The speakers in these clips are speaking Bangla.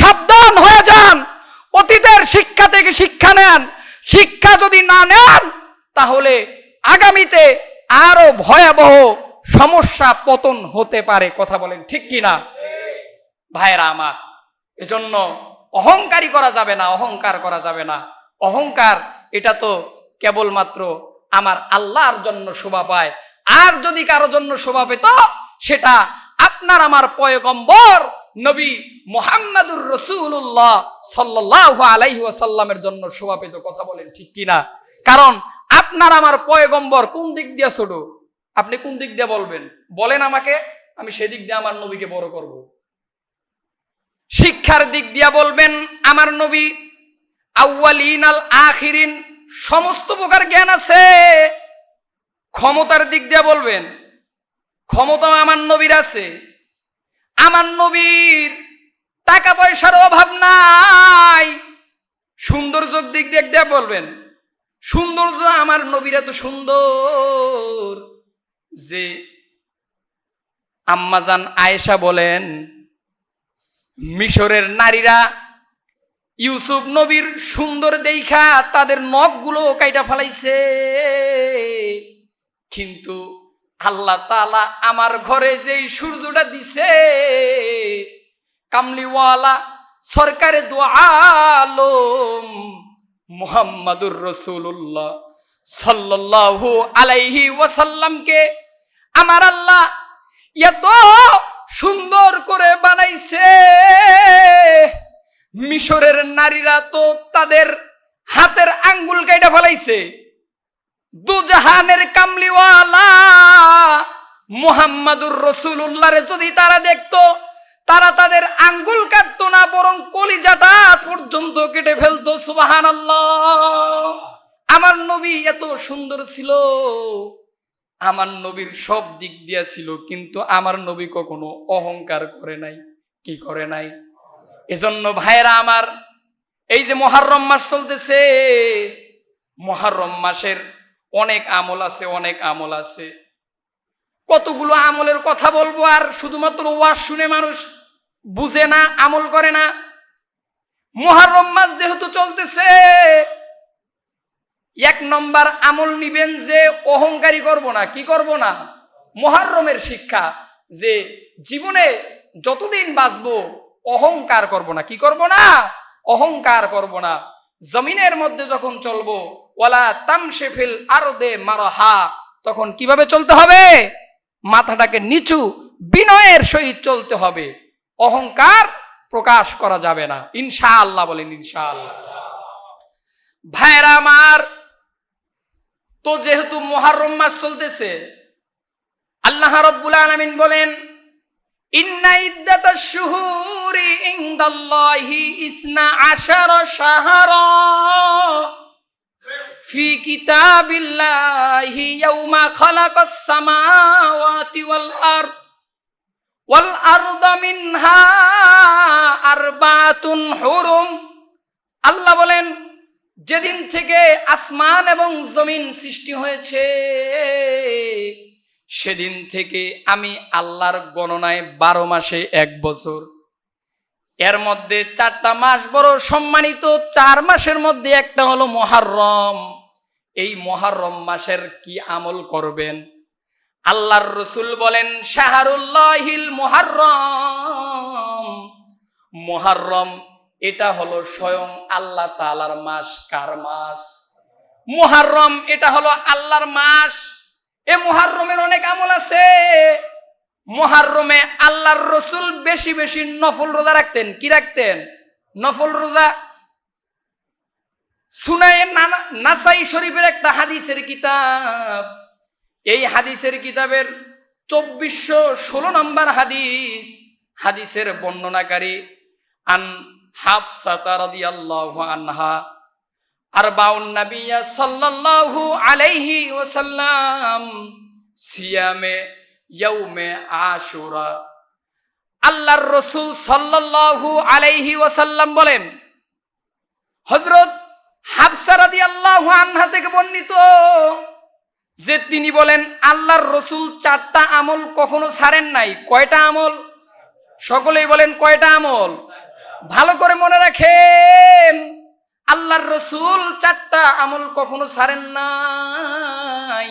সাবধান হয়ে যান। অতীতের শিক্ষা থেকে শিক্ষা নেন। শিক্ষা যদি না নেন, তাহলে আগামীতে আরও ভয়াবহ সমস্যা পতন হতে পারে, কথা বলেন ঠিক কি না? ভাইরা আমার, এজন্য অহংকারী করা যাবে না, অহংকার করা যাবে না। অহংকার, এটা তো কেবলমাত্র আমার আল্লাহর জন্য শোভা পায়। আর যদি কারও জন্য শোভা পেত, সেটা আপনার আমার পয়গম্বর নবী মোহাম্মদুর রসুল্লাহ সাল্লাহ আলাইহি ওয়াসাল্লামের জন্য শোভা পেত কথা বলেন, ঠিক কিনা? কারণ আপনার আমার পয়গম্বর কোন দিক দিয়ে ছোট? আপনি কোন দিক দিয়ে বলবেন? বলেন আমাকে, আমি সেদিক দিয়ে আমার নবীকে বড় করব। শিক্ষার দিক দিয়া বলবেন, আমার নবী আউ্বালিন আল আখিরিন, সমস্ত প্রকার জ্ঞান আছে। ক্ষমতার দিক দিয়া বলবেন ক্ষমতা আমার নবীর আছে। আমার নবীর টাকা পয়সার অভাব নাই। সৌন্দর্যর দিক দিয়ে দিয়ে বলবেন, সৌন্দর্য আমার নবীর এত সুন্দর যে আম্মাজান আয়েশা বলেন, মিশরের নারীরা ইউসুফ নবীর সুন্দর দেখা তাদের নখগুলো কাইটা ফেলাইছে। কিন্তু আল্লাহ তালা আমার ঘরে যেই সূর্যটা দিছে, কামলিওয়ালা সরকারে দো আলম মুহাম্মাদুর রসুল্লাহ সাল্লাল্লাহু আলাইহি ওয়াসাল্লামকে। আমার আল্লাহ এত সুন্দর করে বানাইছে। মিশরের নারীরা তো তাদের হাতের আঙ্গুল কাইটা ফেলাইছে। দুজাহানের কামলিওয়ালা মুহাম্মাদুর রসুল্লাহরে যদি তারা দেখতো, তারা তাদের আঙ্গুল কাটতো না, বরং কলিজাটা পর্যন্ত কেটে ফেলতো সুবাহান আমার নবী এত সুন্দর ছিল, আমার নবীর সব দিক দিয়া ছিল, কিন্তু আমার নবী কখনো অহংকার করে নাই। কি করে নাই? এজন্য ভাইরা আমার, এই যে মহারম মাস চলতেছে, মহারম মাসের অনেক আমল আছে, অনেক আমল আছে। কতগুলো আমলের কথা বলব আর শুধুমাত্র ওয়াজ শুনে মানুষ বুঝে না, আমল করে না। মহারম মাস যেহেতু চলতেছে, এক নম্বর আমল নিবেন যে অহংকারী করব না, কি করব না? মহারমের শিক্ষা যে জীবনে যতদিন বাঁচবো, অহংকার করব না, কি করব না? অহংকার করব না। জমিনের মধ্যে যখন চলবো ওয়ালা তামসে ফিল আরও দে মারহা। তখন কীভাবে চলতে হবে? মাথাটাকে নিচু বিনয়ের সহিত চলতে হবে। অহংকার প্রকাশ করা যাবে না। ইনশাআল্লাহ বলেন ইনশাআল্লাহ। ভাইরা আমার, তো যেহেতু মহারম মাস চলতেছে, আল্লাহ রব্বুল আলামিন বলেন শুহুরি ইনদাল্লাহি ইসনা আশারা শাহরা। في كتاب الله يوم خلق السماوات والأرض والأرض منها أربعة حرم আল্লাহ বলেন যেদিন থেকে আসমান এবং জমিন সৃষ্টি হয়েছে সেদিন থেকে আমি আল্লাহর গণনায় বারো মাসে এক বছর এর মধ্যে চারটা মাস বড় সম্মানিত চার মাসের মধ্যে একটা হলো মহারম এই মহারম মাসের কি আমল করবেন? আল্লাহর রসুল বলেন, শাহরুল্লাহিল মহারম। মহারম, এটা হলো স্বয়ং আল্লাহ তালার মাস। কার মাস? মুহাররম এটা হলো আল্লাহর মাস। এ মুহাররমের অনেক আমল আছে। মুহাররমে আল্লাহর রসুল বেশি বেশি নফল রোজা রাখতেন। কি রাখতেন? নফল রোজা সুনায় নাসাই শরীফের একটা হাদিসের কিতাব। এই হাদিসের কিতাবের চব্বিশশো ষোলো নম্বর হাদিস, হাদিসের বর্ণনাকারী আন হাফসাতা রাদিয়াল্লাহু আনহা। আর বাউন নবিয়া সাল্লাল্লাহু আলাইহি ওয়াসাল্লাম, সিয়ামে ইয়াউমে আশুরা। আল্লাহর রসুল সাল্লাল্লাহু আলাইহি ওয়াসাল্লাম বলেন, হযরত হাফসা রাদিয়াল্লাহু আনহা থেকে বর্ণিত, যে তিনি বলেন, আল্লাহর রসুল চারটা আমল কখনো ছাড়েন নাই। কয়টা আমল? সকলেই বলেন, কয়টা আমল? ভালো করে মনে রাখেন, আল্লাহর রসুল চারটা আমল কখনো ছাড়েন নাই।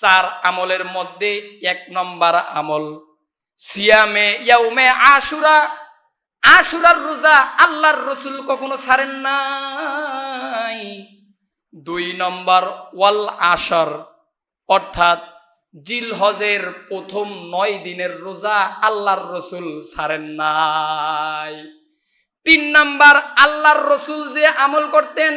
চার আমলের মধ্যে এক নম্বর আমল, সিয়ামে ইয়াউমে আশুরা। আশুরার রোজা আল্লাহর রসুল কখনো ছাড়েন নাই। দুই নম্বর, ওয়াল আশর অর্থাৎ জিল হজের প্রথম নয় দিনের রোজা আল্লাহর রসুল ছাড়েন নাই। তিন নাম্বার, আল্লাহর রসুল যে আমল করতেন,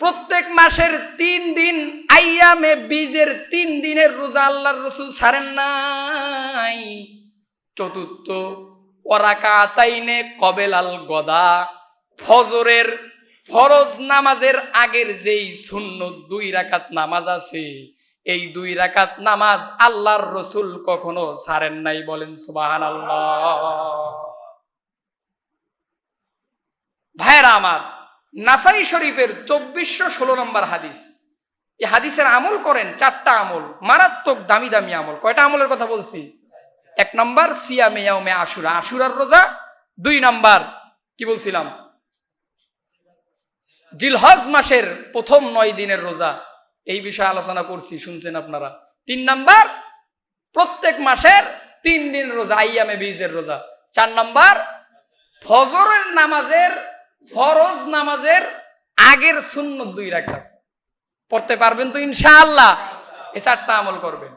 প্রত্যেক মাসের তিন দিন, আইয়ামে বীজের তিন দিনের রোজা আল্লাহর রসুল ছাড়েন নাই। চতুর্থ ওরাকাতাইনে কবেলাল গদা, ফজরের ফরজ নামাজের আগের যেই শূন্য দুই রাকাত নামাজ আছে, এই দুই রাকাত নামাজ আল্লাহর রসুল কখনো ছাড়েন নাই বলেন সুবাহান ভাইরা আমার, নাসাই শরীফের চব্বিশশো ষোলো নম্বর হাদিস, এই হাদিসের আমল করেন চারটা আমল, মারাত্মক দামি দামি আমল। কয়টা আমলের কথা বলছি? এক নম্বর, সিয়ামে আশুরা, আশুরার রোজা। দুই নাম্বার, কি বলছিলাম? জিলহজ মাসের প্রথম নয় দিনের রোজা। এই বিষয়ে আলোচনা করছি, শুনছেন আপনারা। তিন নাম্বার, প্রত্যেক মাসের তিন দিন রোজা, আইয়ামে বীজের রোজা। চার নাম্বার, ফজরের নামাজের, ফরজ নামাজের আগের শূন্য দুই রাখা পড়তে পারবেন তো ইনশাআল্লাহ। এ চারটা আমল করবেন।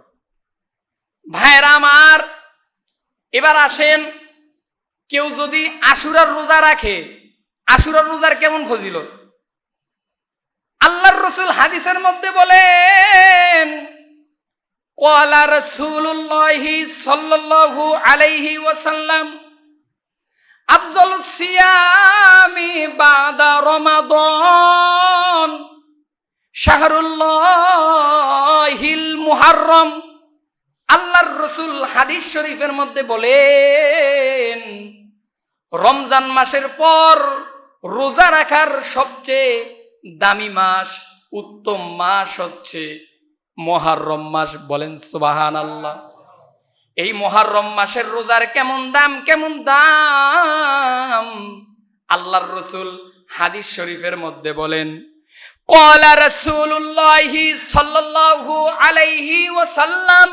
ভাইরা আমার, এবার আসেন, কেউ যদি আশুরার রোজা রাখে, আশুরার রোজার কেমন ফজিলত? আল্লাহর রসুল হাদিসের মধ্যে বলেন কলা রসুল্লাহি সাল্লাল্লাহু আলাইহি ওয়াসাল্লাম, আফজল সিয়ামি বাদা রমাদন, শাহরুল্লাহিল মুহাররম। আল্লাহর রসুল হাদিস শরীফের মধ্যে বলেন, রমজান মাসের পর রোজা রাখার সবচেয়ে দামি মাস, উত্তম মাস হচ্ছে মহারম মাস বলেন সুবাহান আল্লাহ এই মহারম মাসের রোজার কেমন দাম কেমন দাম? আল্লাহর রসুল হাদিস শরীফের মধ্যে বলেন, কলা রসুল্লাহ সাল্লাল্লাহু আলাইহি ওসাল্লাম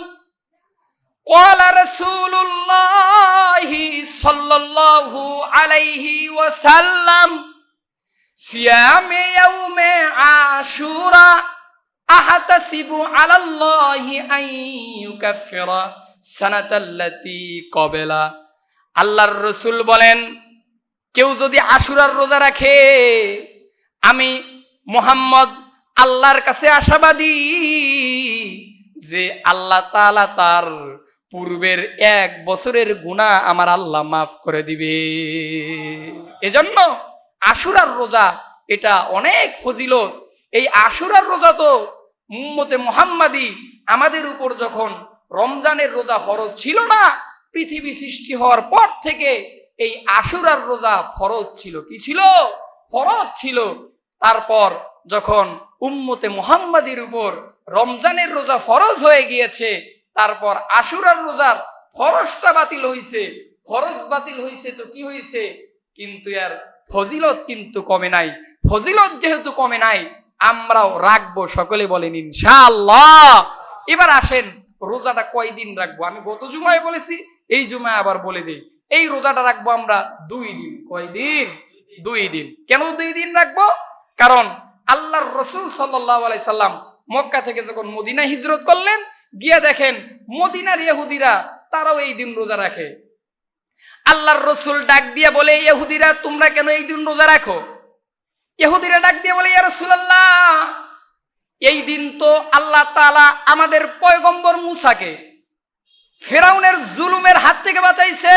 কলা রসুল্লাহি সাল্লাল্লাহু আলাইহি ওয়াসাল্লাম সিয়ামে ইয়াউমে আশুরা আহাতাসিবু আলাল্লাহি আই ইউকাফিরা সানাতাল্লাতি কবেলা। আল্লাহর রসুল বলেন, কেউ যদি আশুরার রোজা রাখে, আমি মোহাম্মদ আল্লাহর কাছে আশাবাদী যে আল্লাহ তালা তার পূর্বের এক বছরের গুণা আমার আল্লাহ মাফ করে দিবে। এজন্য আশুরার রোজা, এটা অনেক ফজিলত। এই আশুরার রোজা তো উম্মতে মোহাম্মাদি আমাদের উপর যখন রমজানের রোজা ফরজ ছিল না, পৃথিবী সৃষ্টি হওয়ার পর থেকে এই আশুরার রোজা ফরজ ছিল। কি ছিল? ফরজ ছিল। তারপর যখন উম্মতে মোহাম্মদির উপর রমজানের রোজা ফরজ হয়ে গিয়েছে, তারপর আশুরার রোজার ফরজটা বাতিল হইছে। ফরজ বাতিল হইছে তো কি হইছে? কিন্তু এর ফজিলত কিন্তু কমে নাই। ফজিলত যেহেতু কমে নাই, আমরাও রাখব, সকলে বলেন ইনশাআল্লাহ। এবার আসেন, রোজাটা কয়দিন রাখব? আমি গত জুমায় বলেছি, এই জুমায় আবার বলে দিই। এই রোজাটা রাখব আমরা দুই দিন। কয়দিন? দুই দিন। কেন দুই দিন রাখব? কারণ আল্লাহর রসুল সাল্লাহ আলাই সাল্লাম মক্কা থেকে যখন মদিনা হিজরত করলেন, গিয়ে দেখেন মদিনার ইহুদিরা তারাও এই দিন রোজা রাখে। আল্লাহর রসুল ডাক দিয়ে বলে, ইহুদিরা, তোমরা কেন এই দিন রোজা রাখো? ইহুদিরা ডাক দিয়ে বলে, ইয়া রাসূলুল্লাহ, এই দিন তো আল্লাহ তালা আমাদের পয়গম্বর মুসাকে ফেরাউনের জুলুমের হাত থেকে বাঁচাইছে।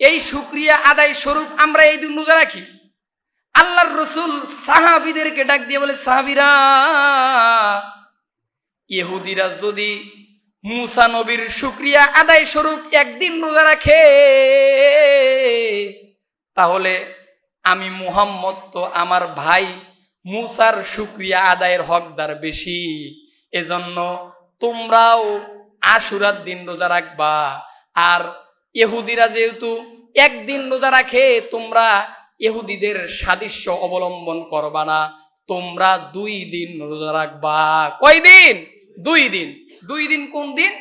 এই শুক্রিয়া আদায় স্বরূপ আমরা এই দিন রোজা রাখি। আল্লাহর রসুল সাহাবিদেরকে ডাক দিয়ে বলে, সাহাবিরা, ইহুদিরা যদি মুসা নবীর শুক্রিয়া আদায় স্বরূপ একদিন রোজা রাখে। তাহলে আমি মুহাম্মদ তো আমার ভাই, মুসার শুক্রিয়া আদায়ের হকদার বেশি। এজন্য তোমরাও আশুরার দিন রোজা রাখবা। আর ইহুদিরা যেহেতু একদিন রোজা রাখে, তোমরা ইহুদিদের সাদৃশ্য অবলম্বন করবা না। তোমরা দুই দিন রোজা রাখবা। কয় দিন দুই দিন। দুই দিন কোন দিন?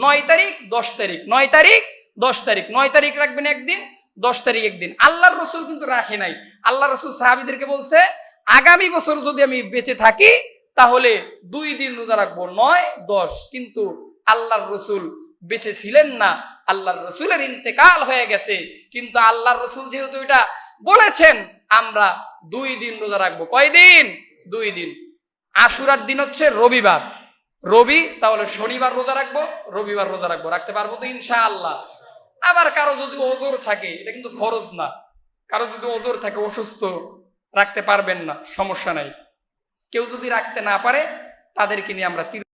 নয় তারিখ, দশ তারিখ। নয় তারিখ, দশ তারিখ। নয় তারিখ রাখবেন একদিন, দশ তারিখ একদিন। আল্লাহর রসুল কিন্তু রাখে নাই। আল্লাহ রসুল সাহাবিদেরকে বলছে, আগামী বছর যদি আমি বেঁচে থাকি, তাহলে দুই দিন রোজা রাখব। নয়, দশ। কিন্তু আল্লাহর রসুল বেঁচে ছিলেন না। আল্লাহর রসুলের ইন্তেকাল হয়ে গেছে। কিন্তু আল্লাহর রসুল যেহেতু এটা বলেছেন, আমরা দুই দিন রোজা রাখব। কয়দিন? দুই দিন। আশুরার দিন হচ্ছে রবিবার। রবি, তাহলে শনিবার রোজা রাখব, রবিবার রোজা রাখব, রাখতে পারব তো ইনশা আল্লাহ আবার কারও যদি ওজোর থাকে, এটা কিন্তু খরচ না। কারও যদি ওজোর থাকে, অসুস্থ, রাখতে পারবেন না, সমস্যা নাই। কেউ যদি রাখতে না পারে, তাদেরকে নিয়ে আমরা